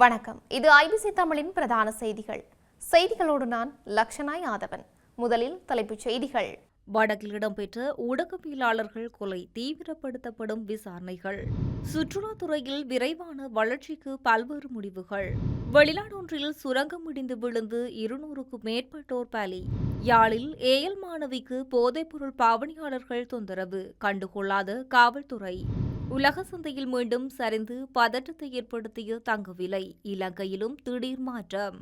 வணக்கம். இது ஐபிசி தமிழின் பிரதான செய்திகள். செய்திகளோடு நான் லக்ஷனாய் ஆதவன். முதலில் தலைப்புச் செய்திகள். வடக்கில் இடம்பெற்ற ஊடகவியலாளர்கள் கொலை தீவிரப்படுத்தப்படும் விசாரணைகள். சுற்றுலாத்துறையில் விரைவான வளர்ச்சிக்கு பல்வேறு முடிவுகள். வெளிநாடொன்றில் சுரங்கம் இடிந்து விழுந்து இருநூறுக்கும் மேற்பட்டோர் பலி. யாழில் ஏஎல் மாணவிக்கு போதைப்பொருள் பாவனையாளர்கள் தொந்தரவு. கண்டுகொள்ளாத காவல்துறை. உலக சந்தையில் மீண்டும் சரிந்து பதற்றத்தை ஏற்படுத்திய தங்க விலை இலங்கையிலும் திடீர் மாற்றம்.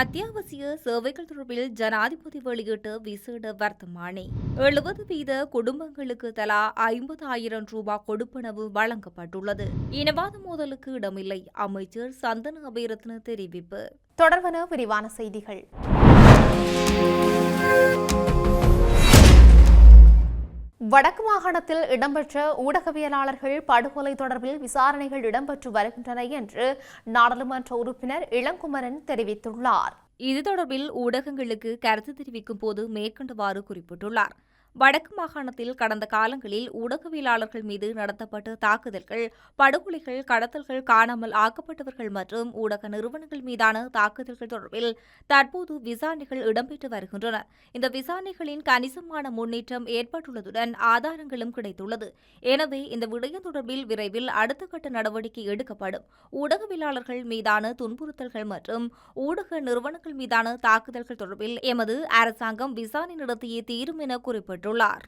அத்தியாவசிய சேவைகள் தொடர்பில் ஜனாதிபதி வெளியிட்ட விசேட வர்த்தமானி. எழுபது வீத குடும்பங்களுக்கு தலா ஐம்பது ஆயிரம் ரூபாய் கொடுப்பனவு வழங்கப்பட்டுள்ளது. இனவாத மோதலுக்கு இடமில்லை அமைச்சர் சந்தன அபிரத்ன தெரிவிப்பு. தொடர்வன விரிவான செய்திகள். வடக்கு மாகாணத்தில் இடம்பெற்ற ஊடகவியலாளர்கள் படுகொலை தொடர்பில் விசாரணைகள் இடம்பெற்று வருகின்றன என்று நாடாளுமன்ற உறுப்பினர் இளங்குமரன் தெரிவித்துள்ளார். இது தொடர்பில் ஊடகங்களுக்கு கருத்து தெரிவிக்கும் போது மேற்கண்டவாறு குறிப்பிட்டுள்ளார். வடக்கு மாகாணத்தில் கடந்த காலங்களில் ஊடகவியலாளர்கள் மீது நடத்தப்பட்ட தாக்குதல்கள் படுகொலைகள் கடத்தல்கள் காணாமல் ஆக்கப்பட்டவர்கள் மற்றும் ஊடக நிறுவனங்கள் மீதான தாக்குதல்கள் தொடர்பில் தற்போது விசாரணைகள் இடம்பெற்று வருகின்றன. இந்த விசாரணைகளின் கணிசமான முன்னேற்றம் ஏற்பட்டுள்ளதுடன் ஆதாரங்களும் கிடைத்துள்ளது. எனவே இந்த விடயம் தொடர்பில் விரைவில் அடுத்த கட்ட நடவடிக்கை எடுக்கப்படும். ஊடகவியலாளர்கள் மீதான துன்புறுத்தல்கள் மற்றும் ஊடக நிறுவனங்கள் மீதான தாக்குதல்கள் தொடர்பில் எமது அரசாங்கம் விசாரணை நடத்தியே தீரும் என குறிப்பிட்டுள்ளார்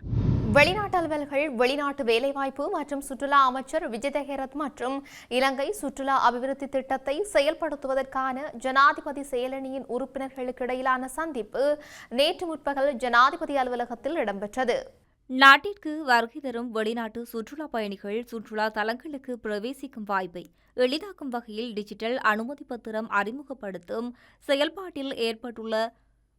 வெளிநாட்டு அலுவல்கள் வெளிநாட்டு வேலைவாய்ப்பு மற்றும் சுற்றுலா அமைச்சர் விஜயதஹேரத் மற்றும் இலங்கை சுற்றுலா அபிவிருத்தி திட்டத்தை செயல்படுத்துவதற்கான ஜனாதிபதி செயலணியின் உறுப்பினர்களுக்கு இடையிலான சந்திப்பு நேற்று முற்பகல் ஜனாதிபதி அலுவலகத்தில் இடம்பெற்றது. நாட்டிற்கு வருகை தரும் வெளிநாட்டு சுற்றுலா பயணிகள் சுற்றுலா தலங்களுக்கு பிரவேசிக்கும் வாய்ப்பை எளிதாக்கும் வகையில் டிஜிட்டல் அனுமதி பத்திரம் அறிமுகப்படுத்தும் செயல்பாட்டில் ஏற்பட்டுள்ள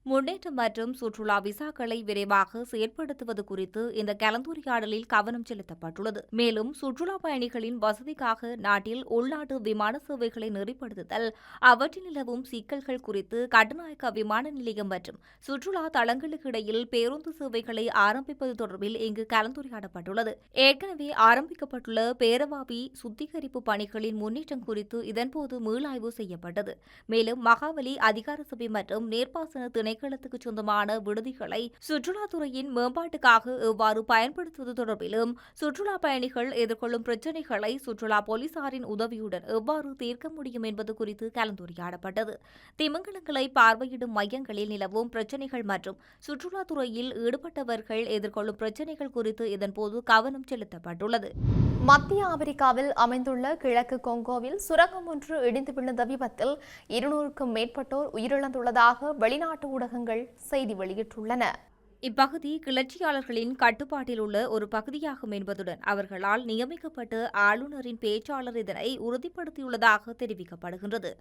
முன்னேற்றம் மற்றும் சுற்றுலா விசாக்களை விரைவாக செயற்படுத்துவது குறித்து இந்த கலந்துரையாடலில் கவனம் செலுத்தப்பட்டுள்ளது. மேலும் சுற்றுலா பயணிகளின் வசதிக்காக நாட்டில் உள்நாட்டு விமான சேவைகளை நெறிப்படுத்துதல் அவற்றில் நிலவும் சிக்கல்கள் குறித்து கட்டுநாயக்க விமான நிலையம் மற்றும் சுற்றுலா தளங்களுக்கு இடையில் பேருந்து சேவைகளை ஆரம்பிப்பது தொடர்பில் இங்கு கலந்துரையாடப்பட்டுள்ளது. ஏற்கனவே ஆரம்பிக்கப்பட்டுள்ள பேரவாவி சுத்திகரிப்பு பணிகளின் முன்னேற்றம் குறித்து இதன்போது மீளாய்வு செய்யப்பட்டது. மேலும் மகாவலி அதிகார சபை மற்றும் நேர்ப்பாசன திணைக்களத்துக்கு சொந்தமான விடுதிகளை சுற்றுலாத்துறையின் மேம்பாட்டுக்காக எவ்வாறு பயன்படுத்துவது தொடர்பிலும் சுற்றுலா பயணிகள் எதிர்கொள்ளும் பிரச்சினைகளை சுற்றுலா போலீசாரின் உதவியுடன் எவ்வாறு தீர்க்க முடியும் என்பது குறித்து கலந்துரையாடப்பட்டது. திமிங்கலங்களை பார்வையிடும் மையங்களில் நிலவும் பிரச்சினைகள் மற்றும் சுற்றுலாத்துறையில் ஈடுபட்டவர்கள் எதிர்கொள்ளும் பிரச்சினைகள் குறித்து இதன்போது கவனம் செலுத்தப்பட்டுள்ளது. மத்திய ஆப்பிரிக்காவில் அமைந்துள்ள கிழக்கு கொங்கோவில் சுரங்கம் ஒன்று இடிந்து விழுந்த விபத்தில் இருநூறுக்கும் மேற்பட்டோர் உயிரிழந்துள்ளதாக வெளிநாட்டு ஊடகங்கள் செய்தி வெளியிட்டுள்ளன. இப்பகுதி கிளர்ச்சியாளர்களின் கட்டுப்பாட்டில் உள்ள ஒரு பகுதியாகும் என்பதுடன் அவர்களால் நியமிக்கப்பட்ட ஆளுநரின் பேச்சாளர் இதனை உறுதிப்படுத்தியுள்ளதாக தெரிவிக்கப்படுகின்றது.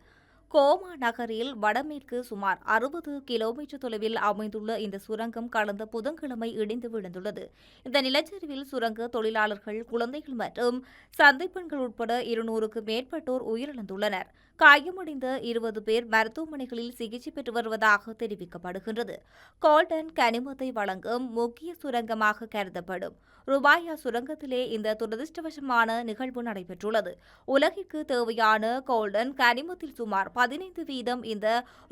கோமா நகரில் வடமேற்கு சுமார் அறுபது கிலோமீட்டர் தொலைவில் அமைந்துள்ள இந்த சுரங்கம் கடந்த புதன்கிழமை இடிந்து விழுந்துள்ளது. இந்த நிலச்சரிவில் சுரங்க தொழிலாளர்கள் குழந்தைகள் மற்றும் சந்தை பெண்கள் உட்பட இருநூறுக்கு மேற்பட்டோர் உயிரிழந்துள்ளனர். காயமடைந்த இருபது பேர் மருத்துவமனைகளில் சிகிச்சை பெற்று வருவதாக தெரிவிக்கப்படுகின்றது. கோல்டன் கனிமத்தை வழங்கும் முக்கிய சுரங்கமாக கருதப்படும். ருபாயா சுரங்கத்திலே இந்த துரதிருஷ்டவசமான நிகழ்வு நடைபெற்றுள்ளது. உலகிற்கு தேவையான கோல்டன் கனிமத்தில் சுமார் பதினைந்து வீதம் இந்த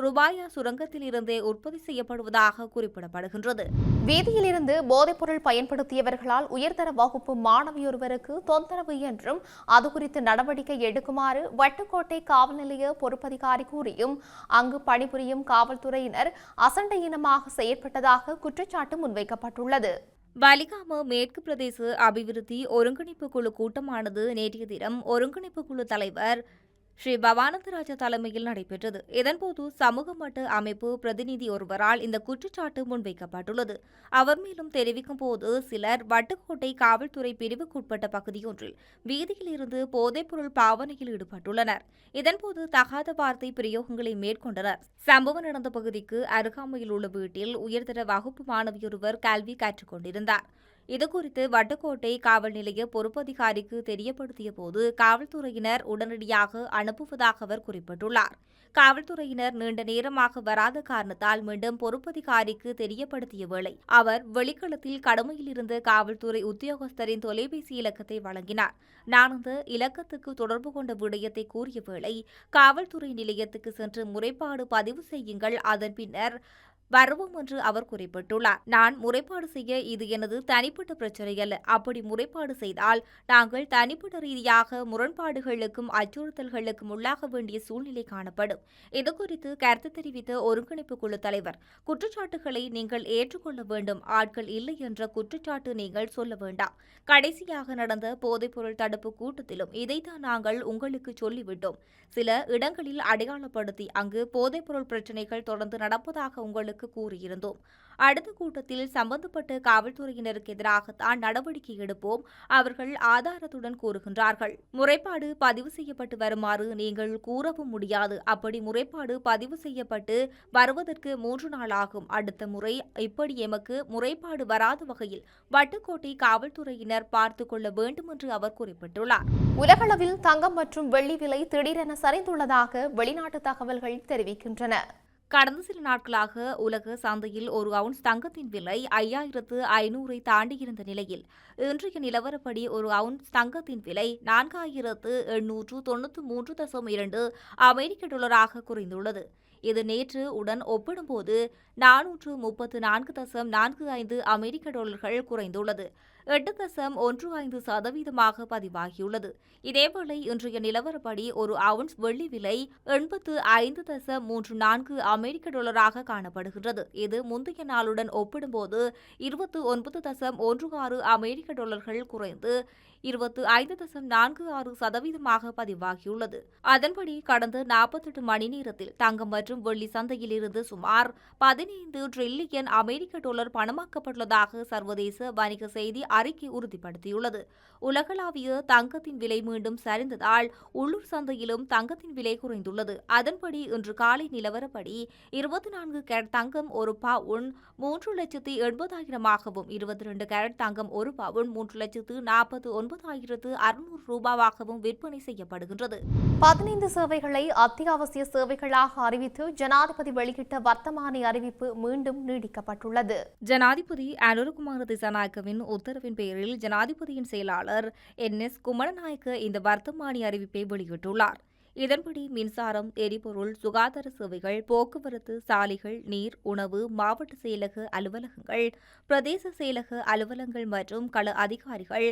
ருபாயா சுரங்கத்தில் இருந்தே உற்பத்தி செய்யப்படுவதாக குறிப்பிடப்படுகின்றது. வீதியிலிருந்து போதைப்பொருள் பயன்படுத்தியவர்களால் உயர்தர வகுப்பு மாணவியொருவருக்கு தொந்தரவு என்றும் அது குறித்து நடவடிக்கை எடுக்குமாறு வட்டுக்கோட்டை காவல் நிலைய பொறுப்பதிகாரி கூறியும் அங்கு பணிபுரியும் காவல்துறையினர் அசண்டையினமாக செயற்பட்டதாக குற்றச்சாட்டு முன்வைக்கப்பட்டுள்ளது. வலிகாம மேற்கு பிரதேச அபிவிருத்தி ஒருங்கிணைப்பு குழு கூட்டமானது நேற்றைய தினம் ஒருங்கிணைப்பு குழு தலைவர் ஸ்ரீ பவானந்தராஜா தலைமையில் நடைபெற்றது. இதன்போது சமூக மட்ட அமைப்பு பிரதிநிதி ஒருவரால் இந்த குற்றச்சாட்டு முன்வைக்கப்பட்டுள்ளது. அவர் மேலும் தெரிவிக்கும் போது சிலர் வட்டுக்கோட்டை காவல்துறை பிரிவுக்குட்பட்ட பகுதியொன்றில் வீதியில் இருந்து போதைப்பொருள் பாவனையில் ஈடுபட்டுள்ளனர். இதன்போது தகாத வார்த்தை பிரயோகங்களை மேற்கொண்டனர். சம்பவம் நடந்த பகுதிக்கு அருகாமையில் உள்ள வீட்டில் உயர்தர வகுப்பு மாணவியொருவர் கல்வி கற்றுக் கொண்டிருந்தார் இதுகுறித்து வட்டுக்கோட்டை காவல் நிலைய பொறுப்பதிகாரிக்கு தெரியப்படுத்திய போது காவல்துறையினர் உடனடியாக அனுப்புவதாக அவர் குறிப்பிட்டுள்ளார். காவல்துறையினர் நீண்ட நேரமாக வராத காரணத்தால் மீண்டும் பொறுப்பதிகாரிக்கு தெரியப்படுத்திய வேளை அவர் வெளிக்களத்தில் கடமையில் இருந்த காவல்துறை உத்தியோகஸ்தரின் தொலைபேசி இலக்கத்தை வழங்கினார். நான் அந்த இலக்கத்துக்கு தொடர்பு கொண்ட விடயத்தை கூறிய வேளை காவல்துறை நிலையத்துக்கு சென்று முறைப்பாடு பதிவு செய்யுங்கள். அதன் பின்னர் வருவோம் என்று அவர் குறிப்பிட்டுள்ளார். நான் முறைப்பாடு செய்ய இது எனது தனிப்பட்ட பிரச்சனை அல்ல அப்படி முறைப்பாடு செய்தால் நாங்கள் தனிப்பட்ட ரீதியாக முரண்பாடுகளுக்கும் அச்சுறுத்தல்களுக்கும் உள்ளாக வேண்டிய சூழ்நிலை காணப்படும். இதுகுறித்து கருத்து தெரிவித்த ஒருங்கிணைப்பு குழு தலைவர் குற்றச்சாட்டுகளை நீங்கள் ஏற்றுக்கொள்ள வேண்டும். ஆட்கள் இல்லை என்ற குற்றச்சாட்டு நீங்கள் சொல்ல வேண்டாம். கடைசியாக நடந்த போதைப்பொருள் தடுப்பு கூட்டத்திலும் இதைத்தான் நாங்கள் உங்களுக்கு சொல்லிவிட்டோம். சில இடங்களில் அடையாளப்படுத்தி அங்கு போதைப்பொருள் பிரச்சினைகள் தொடர்ந்து நடப்பதாக உங்களுக்கு கூறியிருந்தோம். அடுத்த கூட்டத்தில் சம்பந்தப்பட்ட காவல்துறையினருக்கு எதிராகத்தான் நடவடிக்கை எடுப்போம் அவர்கள் ஆதாரத்துடன் கூறுகின்றார்கள். முறைப்பாடு பதிவு செய்யப்பட்டு வருமாறு நீங்கள் கூறவும் முடியாது. அப்படி முறைப்பாடு பதிவு செய்யப்பட்டு வருவதற்கு மூன்று நாள் ஆகும். அடுத்த முறை இப்படி எமக்கு முறைப்பாடு வராத வகையில் வட்டுக்கோட்டை காவல்துறையினர் பார்த்து கொள்ள வேண்டும் என்று அவர் குறிப்பிட்டுள்ளார். உலகளவில் தங்கம் மற்றும் வெள்ளி விலை திடீரென சரிந்துள்ளதாக வெளிநாட்டு தகவல்கள் தெரிவிக்கின்றன. கடந்த சில நாட்களாக உலக சந்தையில் ஒரு அவுன்ஸ் தங்கத்தின் விலை ஐயாயிரத்து ஐநூறை தாண்டியிருந்த நிலையில் இன்றைய நிலவரப்படி ஒரு அவுன்ஸ் தங்கத்தின் விலை நான்காயிரத்து எண்ணூற்று தொண்ணூற்று மூன்று தசம் இரண்டு அமெரிக்க டாலராக குறைந்துள்ளது. இது நேற்று உடன் ஒப்பிடும்போது நானூற்று முப்பத்து நான்கு தசம் நான்கு ஐந்து அமெரிக்க டாலர்கள் குறைந்துள்ளது. எட்டு தசம் ஒன்று ஐந்து சதவீதமாக பதிவாகியுள்ளது. இதேவேளை இன்றைய நிலவரப்படி ஒரு அவுன்ஸ் வெள்ளி விலை எண்பத்து ஐந்து தசம் மூன்று நான்கு அமெரிக்க டாலராக காணப்படுகின்றது. இது முந்தைய நாளுடன் ஒப்பிடும்போது இருபத்து ஒன்பது தசம் ஒன்று ஆறு அமெரிக்க டாலர்கள் குறைந்து இருபத்து ஐந்து தசம் நான்கு ஆறு சதவீதமாக பதிவாகியுள்ளது. அதன்படி கடந்த நாற்பத்தெட்டு மணி நேரத்தில் தங்கம் மற்றும் வெள்ளி சந்தையில் இருந்து சுமார் பதினைந்து டிரில்லியன் அமெரிக்க டாலர் பணமாக்கப்பட்டுள்ளதாக சர்வதேச வணிக செய்தி அறிக்கை உறுதிப்படுத்தியுள்ளது. உலகளாவிய தங்கத்தின் விலை மீண்டும் சரிந்ததால் உள்ளூர் சந்தையிலும் தங்கத்தின் விலை குறைந்துள்ளது. அதன்படி இன்று காலை நிலவரப்படி இருபத்தி நான்கு கேரட் தங்கம் ஒரு பவுன் மூன்று லட்சத்து எண்பதாயிரமாகவும் இருபத்தி ரெண்டு கேரட் தங்கம் ஒரு பவுன் மூன்று லட்சத்து நாற்பத்து ஒன்பதாயிரத்து அறுநூறு ரூபாவாகவும் விற்பனை செய்யப்படுகின்றது. பதினைந்து சேவைகளை அத்தியாவசிய சேவைகளாக அறிவித்து ஜனாதிபதி வெளியிட்ட வர்த்தமானி அறிவிப்பு மீண்டும் நீடிக்கப்பட்டுள்ளது. ஜனாதிபதி அனுர்குமார் திசாநாயக்கவின் உத்தரவின் பேரில் ஜனாதிபதியின் செயலாளர் என் எஸ் குமரநாயக்க இந்த வர்த்தமானி அறிவிப்பை வெளியிட்டுள்ளார். இதன்படி மின்சாரம் எரிபொருள் சுகாதார சேவைகள் போக்குவரத்து சாலைகள் நீர் உணவு மாவட்ட செயலக அலுவலகங்கள் பிரதேச செயலக அலுவலகங்கள் மற்றும் கள அதிகாரிகள்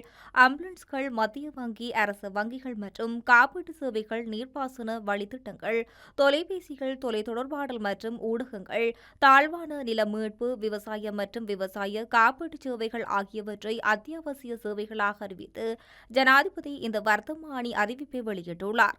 ஆம்புலன்ஸ்கள் மத்திய வங்கி அரசு வங்கிகள் மற்றும் காப்பீட்டு சேவைகள் நீர்ப்பாசன வழித்திட்டங்கள் தொலைபேசிகள் தொலைத்தொடர்பாடல் மற்றும் ஊடகங்கள் தாழ்வான நில மீட்பு விவசாயம் மற்றும் விவசாய காப்பீட்டு சேவைகள் ஆகியவற்றை அத்தியாவசிய சேவைகளாக அறிவித்து ஜனாதிபதி இந்த வர்த்தமானி அறிவிப்பை வெளியிட்டுள்ளார்.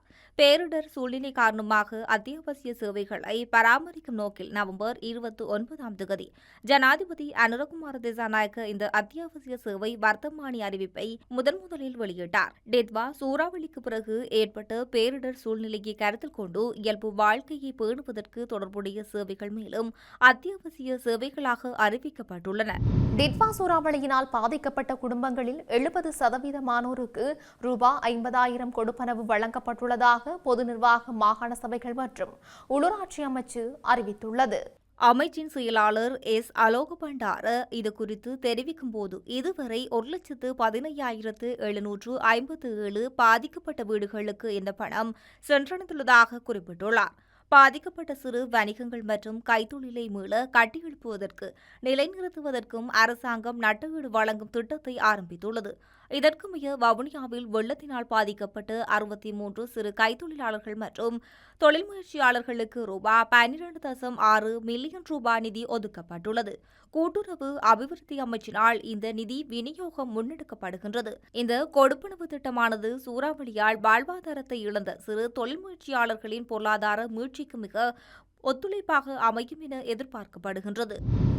பேரிடர் சூழ்நிலை காரணமாக அத்தியாவசிய சேவைகளை பராமரிக்கும் நோக்கில் நவம்பர் இருபத்தி ஒன்பதாம் தேதி ஜனாதிபதி அனுரகுமார திசாநாயக்க இந்த அத்தியாவசிய சேவை வர்த்தமானி அறிவிப்பை முதன் முதலில் வெளியிட்டார். டெத்வா சூறாவளிக்கு பிறகு ஏற்பட்ட பேரிடர் சூழ்நிலையை கருத்தில் கொண்டு இயல்பு வாழ்க்கையை பேணுவதற்கு தொடர்புடைய சேவைகள் மேலும் அத்தியாவசிய சேவைகளாக அறிவிக்கப்பட்டுள்ளன. டிட்வா சூறாவளியினால் பாதிக்கப்பட்ட குடும்பங்களில் எழுபது சதவீதமானோருக்கு ரூபாய் ஐம்பதாயிரம் கொடுப்பனவு வழங்கப்பட்டுள்ளதாக பொது நிர்வாக மாகாண சபைகள் மற்றும் உள்ளூராட்சி அமைச்சு அறிவித்துள்ளது. அமைச்சின் செயலாளர் எஸ். அலோக பண்டார இது குறித்து தெரிவிக்கும் போது இதுவரை ஒரு லட்சத்து பதினையாயிரத்து எழுநூற்று ஐம்பத்து ஏழு பாதிக்கப்பட்ட வீடுகளுக்கு இந்த பணம் சென்றடைந்துள்ளதாக குறிப்பிட்டுள்ளார். பாதிக்கப்பட்ட சிறு வணிகங்கள் மற்றும் கைத்தொழிலை மீள கட்டியெழுப்புவதற்கு நிலைநிறுத்துவதற்கும் அரசாங்கம் நட்டஈடு வழங்கும் திட்டத்தை ஆரம்பித்துள்ளது. இதற்குமைய வவுனியாவில் வெள்ளத்தினால் பாதிக்கப்பட்டு அறுபத்தி மூன்று சிறு கைத்தொழிலாளர்கள் மற்றும் தொழில் முயற்சியாளர்களுக்கு ரூபாய் பன்னிரண்டு தசம் ஆறு மில்லியன் ரூபாய் நிதி ஒதுக்கப்பட்டுள்ளது. கூட்டுறவு அபிவிருத்தி அமைச்சினால் இந்த நிதி விநியோகம் முன்னெடுக்கப்படுகின்றது. இந்த கொடுப்பனவு திட்டமானது சூறாவளியால் வாழ்வாதாரத்தை இழந்த சிறு தொழில் முயற்சியாளர்களின் பொருளாதார மீட்சிக்கு மிக ஒத்துழைப்பாக அமையும் என எதிர்பார்க்கப்படுகின்றது.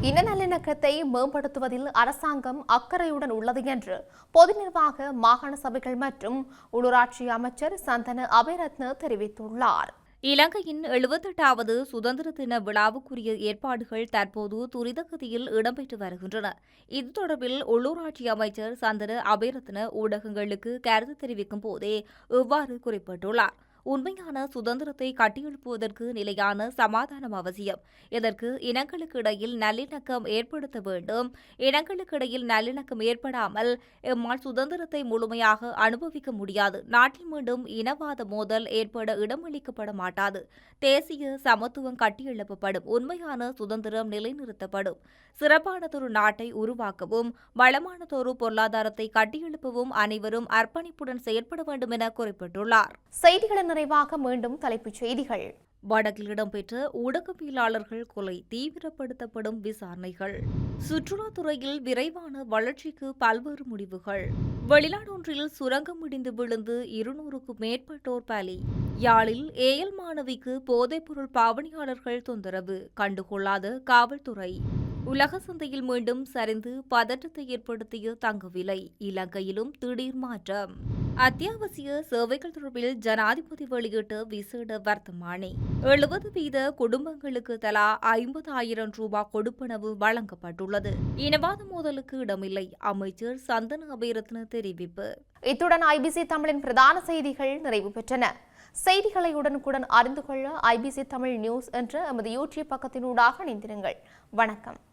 இன நல்லிணக்கத்தை மேம்படுத்துவதில் அரசாங்கம் அக்கறையுடன் உள்ளது என்று பொது நிர்வாக மாகாண சபைகள் மற்றும் உள்ளூராட்சி அமைச்சர் சந்தன அபயரத்ன தெரிவித்துள்ளார். இலங்கையின் எழுபத்தெட்டாவது சுதந்திர தின விழாவுக்குரிய ஏற்பாடுகள் தற்போது துரிதகதியில் இடம்பெற்று வருகின்றன. இது தொடர்பில் உள்ளூராட்சி அமைச்சர் சந்திர அபேரத்ன ஊடகங்களுக்கு கருத்து தெரிவிக்கும் போதே இவ்வாறு குறிப்பிட்டுள்ளார். உண்மையான சுதந்திரத்தை கட்டியெழுப்புவதற்கு நிலையான சமாதானம் அவசியம். இதற்கு இனங்களுக்கு இடையில் நல்லிணக்கம் ஏற்படுத்த வேண்டும். இனங்களுக்கு இடையில் நல்லிணக்கம் ஏற்படாமல் எம்மால் சுதந்திரத்தை முழுமையாக அனுபவிக்க முடியாது. நாட்டில் மீண்டும் இனவாத மோதல் ஏற்பட இடமளிக்கப்பட மாட்டாது. தேசிய சமத்துவம் கட்டியெழுப்பப்படும். உண்மையான சுதந்திரம் நிலைநிறுத்தப்படும். சிறப்பானதொரு நாட்டை உருவாக்கவும் வளமானதொரு பொருளாதாரத்தை கட்டியெழுப்பவும் அனைவரும் அர்ப்பணிப்புடன் செயற்பட வேண்டும் என குறிப்பிட்டுள்ளார். செய்திகளின் நிறைவாக மீண்டும் தலைப்புச் செய்திகள். வடக்கில் இடம்பெற்ற ஊடகவியலாளர்கள் கொலை தீவிரப்படுத்தப்படும் விசாரணைகள். சுற்றுலாத்துறையில் விரைவான வளர்ச்சிக்கு பல்வேறு முடிவுகள். வெளிநாடொன்றில் சுரங்கம் இடிந்து விழுந்து இருநூறுக்கும் மேற்பட்டோர் பலி. யாழில் ஏஎல் மாணவிக்கு போதைப்பொருள் பாவனையாளர்கள் தொந்தரவு கண்டுகொள்ளாத காவல்துறை. உலக சந்தையில் மீண்டும் சரிந்து பதற்றத்தை ஏற்படுத்திய தங்க விலை இலங்கையிலும் திடீர் மாற்றம். அத்தியாவசிய சேவைகள் தொடர்பில் ஜனாதிபதி வெளியிட்ட விசேட வர்த்தமானி. எழுபது வீத குடும்பங்களுக்கு தலா ஐம்பதாயிரம் ரூபாய் கொடுப்பனவு வழங்கப்பட்டுள்ளது. இனவாத மோதலுக்கு இடமில்லை அமைச்சர் சந்தன அபிரத்ன தெரிவிப்பு. இத்துடன் ஐபிசி தமிழின் பிரதான செய்திகள் நிறைவு பெற்றன. செய்திகளை உடனுக்குடன் அறிந்து கொள்ள ஐபிசி தமிழ் நியூஸ் என்ற எமது யூடியூப் பக்கத்தினூடாக இணைந்திருங்கள். வணக்கம்.